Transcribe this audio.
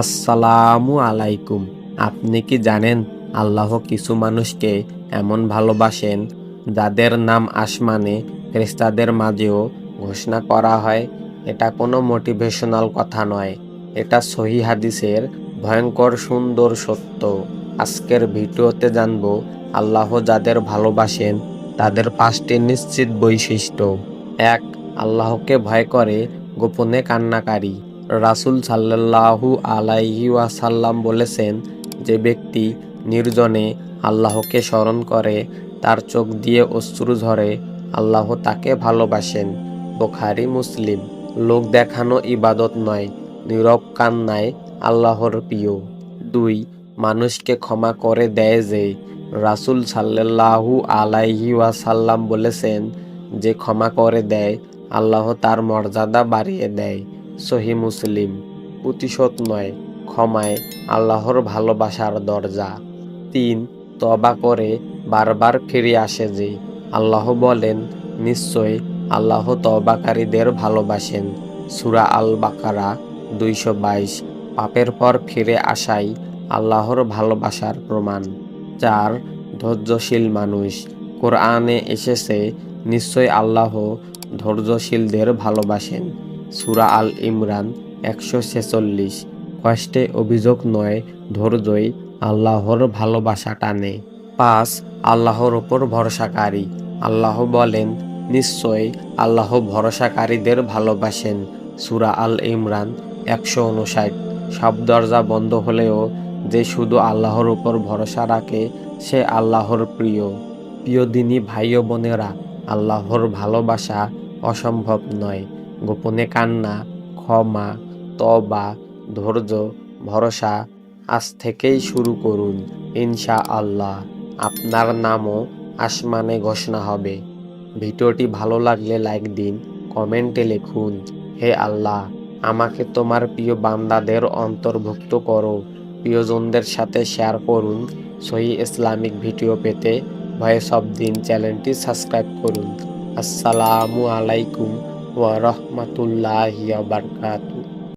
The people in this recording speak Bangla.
আসসালামু আলাইকুম। আপনি কি জানেন আল্লাহ কিছু মানুষকে এমন ভালোবাসেন যাদের নাম আসমানে ফেরেশতাদের মাঝেও ঘোষণা করা হয়? এটা কোনো মোটিভেশনাল কথা নয়। এটা সহি হাদিসের ভয়ঙ্কর সুন্দর সত্য। আজকের ভিডিওতে জানব আল্লাহ যাদের ভালোবাসেন তাদের পাঁচটি নিশ্চিত বৈশিষ্ট্য। এক, আল্লাহকে ভয় করে গোপনে কান্নাকারী। রাসূল সাল্লাল্লাহু আলাইহি বলেছেন যে ব্যক্তি নির্জনে আল্লাহকে স্মরণ করে, তার চোখ দিয়ে অশ্রু ঝরে, আল্লাহ তাকে ভালোবাসেন। বোখারি, মুসলিম। লোক দেখানো ইবাদত নয়, নীরব কান্নায় আল্লাহর প্রিয়। দুই, মানুষকে ক্ষমা করে দেয় যে, রাসূল সাল্লাল্লাহু আলাইহি বলেছেন, যে ক্ষমা করে দেয়, আল্লাহ তার মর্যাদা বাড়িয়ে দেয়। সহি মুসলিম, প্রতিশোধ নয়, ক্ষমায় আল্লাহর ভালোবাসার দরজা। তিন তবা করে বারবার ফিরে আসে যে, আল্লাহ বলেন, নিশ্চয় আল্লাহ তবাকারীদের ভালোবাসেন। সুরা আল বাকারা দুইশো বাইশ, পাপের পর ফিরে আসাই আল্লাহর ভালোবাসার প্রমাণ। চার, ধৈর্যশীল মানুষ, কোরআনে এসেছে, নিশ্চয় আল্লাহ ধৈর্যশীলদের ভালোবাসেন। সুরা আল ইমরান একশো ছেচল্লিশ। কষ্টে অভিযোগ নয়, ধৈর্যই আল্লাহর ভালোবাসা টানে। পাঁচ, আল্লাহর ওপর ভরসাকারী। আল্লাহ বলেন নিশ্চয় আল্লাহ ভরসাকারীদের ভালোবাসেন। সুরা আল ইমরান একশো উনষাট সব দরজা বন্ধ হলেও যে শুধু আল্লাহর উপর ভরসা রাখে, সে আল্লাহর প্রিয়। প্রিয় দিনী ভাই বোনেরা, আল্লাহর ভালোবাসা অসম্ভব নয়। গোপনে কান্না, ক্ষমা তবা ধৈর্য, ভরসা, আজ থেকেই শুরু করুন ইনশা আল্লাহ আপনার নামও আসমানে ঘোষণা হবে। ভিডিওটি ভালো লাগলে লাইক দিন, কমেন্টে লিখুন, হে আল্লাহ, আমাকে তোমার প্রিয় বান্দাদের অন্তর্ভুক্ত করো। প্রিয়জনদের সাথে শেয়ার করুন, সহি ইসলামিক ভিডিও পেতে ভয়েস অব দিন চ্যানেলটি সাবস্ক্রাইব করুন। আসসালামু আলাইকুম। ওয়া রাহমাতুল্লাহি ওয়া বারাকাতুহু